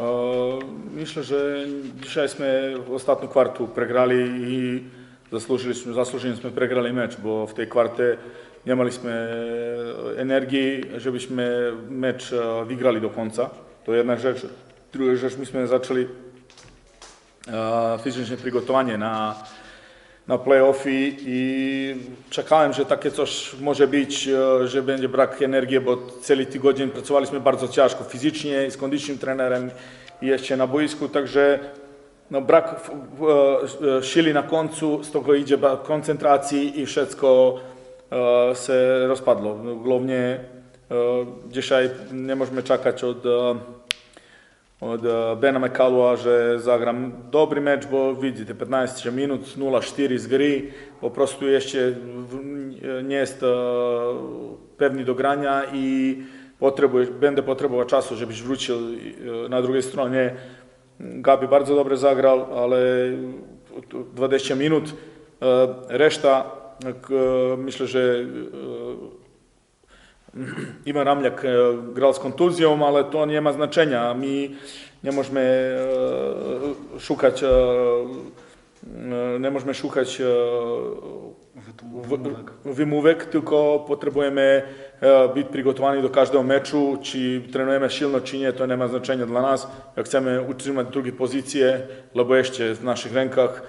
E, Myślę, że dzisiaj sme ostatnią kwartu pregrali i zasłużyliśmy, zasłużyliśmy pregrali mecz, bo w tej kwarcie nie mieliśmy energii, żebyśmy mecz e, wygrali do końca. To jedna rzecz. Druga rzecz, myśmy zaczęli e, fizyczne przygotowanie na, na play-offy i czekałem, że takie coś może być, e, że będzie brak energii, bo cały tydzień pracowaliśmy bardzo ciężko fizycznie z kondycznym trenerem i jeszcze na boisku, także no, brak e, e, sili na końcu, z tego idzie brak koncentracji i wszystko się rozpadło. No, Głównie dzisiaj nie możemy czekać od od e, Bena McCallua, że zagram dobry mecz, bo widzicie, 15 minut, 0-4 z gry, po prostu jeszcze pewny do grania i potrzebuję, będę potrzebował czasu, żebyś wrócił e, na drugiej stronie. Gabi bardzo dobrze zagrał, ale 20 minut, e, reszta, k- myślę, że Ivan Ramljak e, grał z kontuzją, ale to nie ma znaczenia. My nie możemy e, e, e, nie możemy szukać e, Wymówek. tylko potrzebujemy być przygotowani do każdego meczu, czy trenujemy silno, czy nie, to nie ma znaczenia dla nas. Jak chcemy utrzymać drugie pozycje, lebo jeszcze w naszych rękach,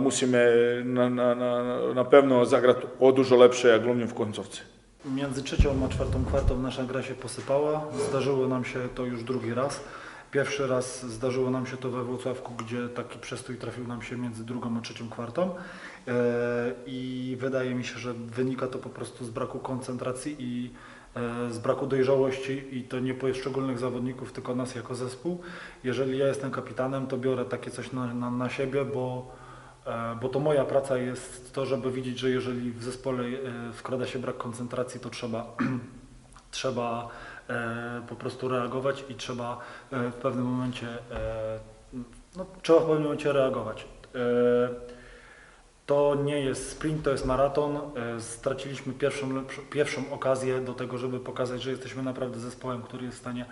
musimy na, na, na, na pewno zagrać o dużo lepsze, jak w końcówce. Między trzecią a czwartą kwartą nasza gra się posypała. Zdarzyło nam się to już drugi raz. Pierwszy raz zdarzyło nam się to we Włocławku, gdzie taki przestój trafił nam się między drugą a trzecią kwartą. E, I wydaje mi się, że wynika to po prostu z braku koncentracji i e, z braku dojrzałości i to nie poszczególnych zawodników, tylko nas jako zespół. Jeżeli ja jestem kapitanem, to biorę takie coś na, na, na siebie, bo Bo to moja praca jest to, żeby widzieć, że jeżeli w zespole e, wkrada się brak koncentracji, to trzeba, trzeba e, po prostu reagować i trzeba e, w pewnym momencie, e, no, trzeba w pewnym momencie reagować. E, To nie jest sprint, to jest maraton. E, Straciliśmy pierwszą, pierwszą okazję do tego, żeby pokazać, że jesteśmy naprawdę zespołem, który jest w stanie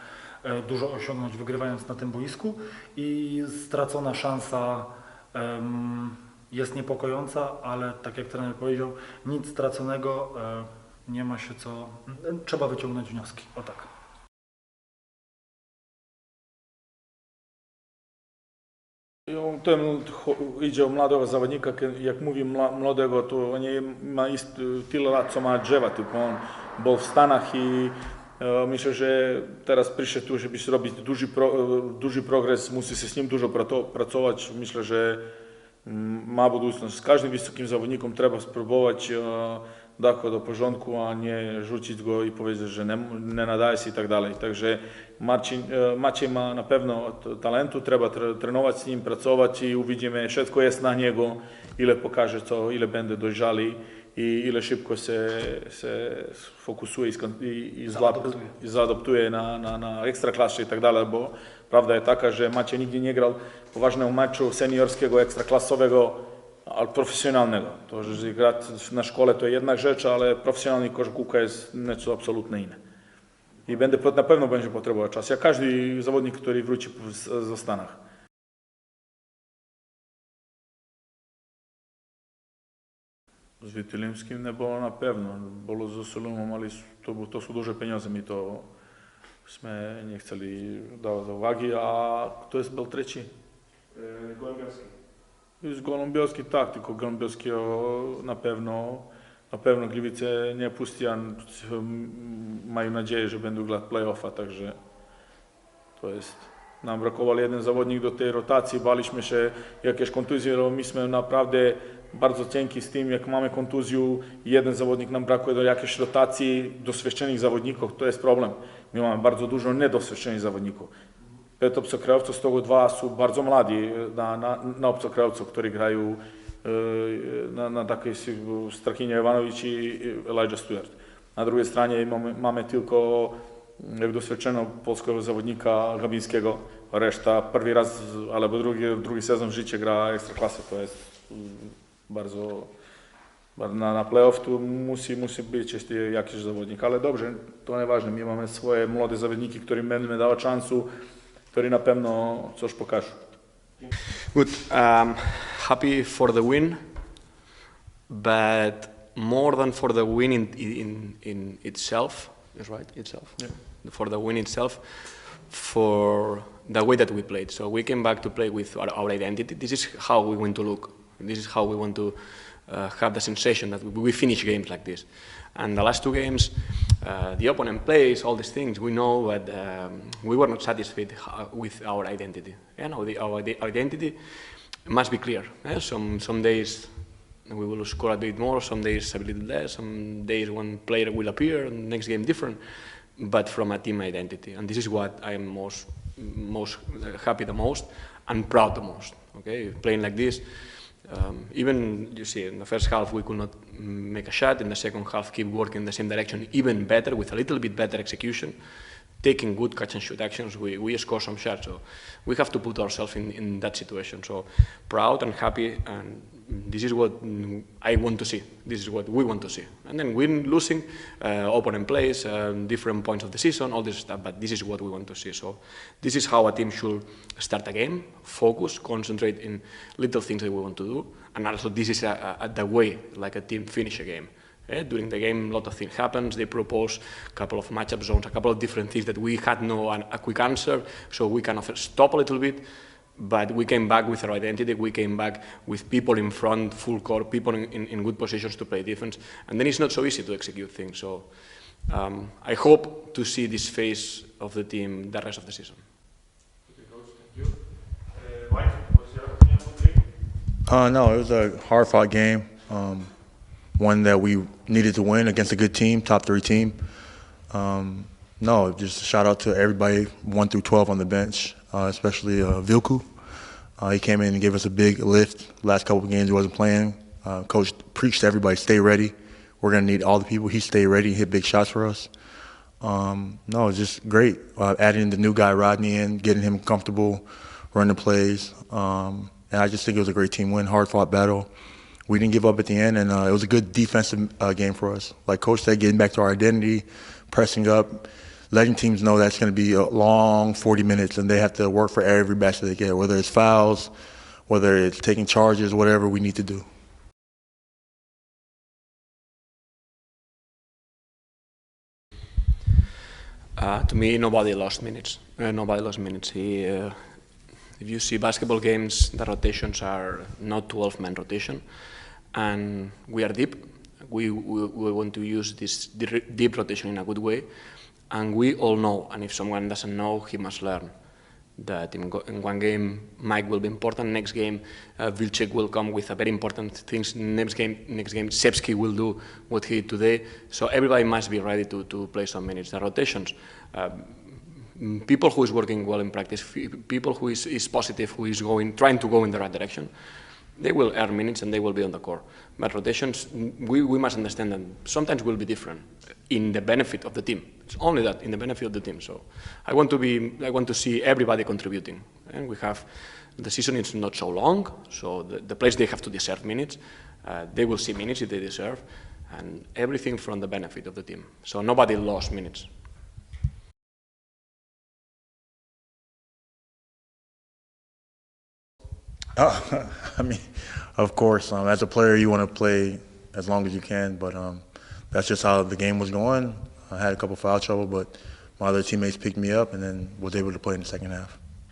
e, dużo osiągnąć, wygrywając na tym boisku. I stracona szansa jest niepokojąca, ale tak jak trener powiedział, nic straconego, e, nie ma się co. e, Trzeba wyciągnąć wnioski. O tak. Ten idzie młodego zawodnika, jak mówi młodego, to on nie ma ist, tyle lat, co ma drzewa, tylko on był w Stanach i myślę, że teraz przyszedł żeby zrobić duży, e, duży progres, musi się z nim dużo pracować. Myślę, że ma budoucność. Z każdym wysokim zawodnikiem trzeba spróbować e, dać do porządku, a nie rzucić go i powiedzieć, że nie, nie nadaje się i tak dalej. Także Marcin, e, Maciej ma na pewno talentu, trzeba tre- trenować z nim, pracować i uwidzimy, wszystko jest na niego, ile pokaże co, ile będę dojrzali i ile szybko się, się fokusuje i, i, i, Zaadoptuje. i zaadoptuje na, na, na ekstraklasie i tak dalej, bo prawda jest taka, że Maciej nigdy nie grał poważnego meczu seniorskiego, ekstraklasowego, ale profesjonalnego. To, że grać na szkole to jedna rzecz, ale profesjonalny koszykówka jest nieco absolutnie inne. I będę, na pewno będzie potrzebował czasu, jak każdy zawodnik, który wróci z, ze Stanach. Z Witylewskim nie było na pewno. Było z Solomą, ale to, to są duże pieniądze, my to sme nie chcieli dawać uwagi. A kto jest był trzeci? Gołębiowski. Z Goląbiowski tak, tylko Goląbiowski o, na pewno na pewno Gliwice nie pusti, a mm, mają nadzieję, że będą grać play-offa, także to jest. Nam brakował jeden zawodnik do tej rotacji, baliśmy się jakieś kontuzje, ale myśmy naprawdę bardzo cienki z tym, jak mamy kontuzję, jeden zawodnik nam brakuje do jakiejś rotacji doświadczonych zawodników, to jest problem. My mamy bardzo dużo niedoświadczonych zawodników. Pet obcokrajowców, z tego dwa są bardzo młodzi na, na, na obcokrajowców, którzy grają e, na, na takiej Strachinie Iwanowicz i Elijah Stewart. Na drugiej stronie mamy, mamy tylko mm, doświadczonego polskiego zawodnika Gabińskiego. Reszta pierwszy raz albo drugi, drugi sezon w życiu gra ekstraklasy. To jest mm, bardzo na, na playoff tu musi, musi być jeszcze jakiś zawodnik, ale dobrze, to nieważne. My mamy swoje młode zawodniki, którym będziemy dawać szansę ktorí na pewno coś pokażą. Good. Um, happy for the win, but more than for the win in, in, in itself, is right? Itself. Yeah. For the win itself, for the way that we played. So we came back to play with our, our identity. This is how we want to look. This is how we want to uh, have the sensation that we, finish games like this. And the last two games, uh, the opponent plays all these things. We know that um, we were not satisfied uh, with our identity. You know, the, our ide- identity must be clear. eh? Some some days we will score a bit more. Some days a little less. Some days one player will appear. And next game different. But from a team identity, and this is what I am most most happy the most and proud the most. Okay, playing like this. Um, even you see in the first half we could not make a shot. In the second half, keep working in the same direction, even better with a little bit better execution, taking good catch and shoot actions. We, we score some shots, so we have to put ourselves in, in that situation. So proud and happy, and this is what I want to see. This is what we want to see. And then win, losing, uh, opponent plays, um, different points of the season, all this stuff. But this is what we want to see. So this is how a team should start a game: focus, concentrate in little things that we want to do, and also this is a, a, the way like a team finish a game. Eh, During the game, a lot of things happens. They propose a couple of matchup zones, a couple of different things that we had no an, a quick answer, so we kind of stop a little bit. But we came back with our identity. We came back with people in front, full court, people in, in, in good positions to play defense. And then it's not so easy to execute things. So um, I hope to see this phase of the team the rest of the season. Uh, no, it was a hard fought game. Um, one that we needed to win against a good team, top three team. Um, no, just a shout out to everybody, 1 through 12 on the bench, uh, especially uh, Vilku. Uh, he came in and gave us a big lift. Last couple of games he wasn't playing. Uh, Coach preached to everybody, stay ready. We're going to need all the people. He stayed ready, hit big shots for us. Um, no, it's just great. Uh, adding the new guy Rodney in, getting him comfortable, running the plays. Um, and I just think it was a great team win, hard fought battle. We didn't give up at the end, and uh, it was a good defensive uh, game for us. Like Coach said, getting back to our identity, pressing up, letting teams know that's going to be a long 40 minutes, and they have to work for every basket they get, whether it's fouls, whether it's taking charges, whatever we need to do. Uh, to me, nobody lost minutes. Uh, nobody lost minutes. He, uh, if you see basketball games, the rotations are not 12-man rotation, and we are deep. We, we, we want to use this deep rotation in a good way, and we all know. And if someone doesn't know, he must learn that in, in one game Mike will be important. Next game, uh, Vilcek will come with a very important things. Next game, next game, Sepsky will do what he did today. So everybody must be ready to, to play some minutes. The rotations. Mm, people who is working well in practice, people who is, is positive, who is going, trying to go in the right direction, they will earn minutes and they will be on the core. But rotations, we, we must understand that sometimes will be different in the benefit of the team. It's only that, in the benefit of the team. So I want to be, I want to see everybody contributing. And we have, the season is not so long, so the, the players, they have to deserve minutes. Uh, they will see minutes if they deserve, and everything from the benefit of the team. So nobody lost minutes. Oh, I mean, of course, um, as a player, you want to play as long as you can, but um, that's just how the game was going. I had a couple foul trouble, but my other teammates picked me up and then was able to play in the second half.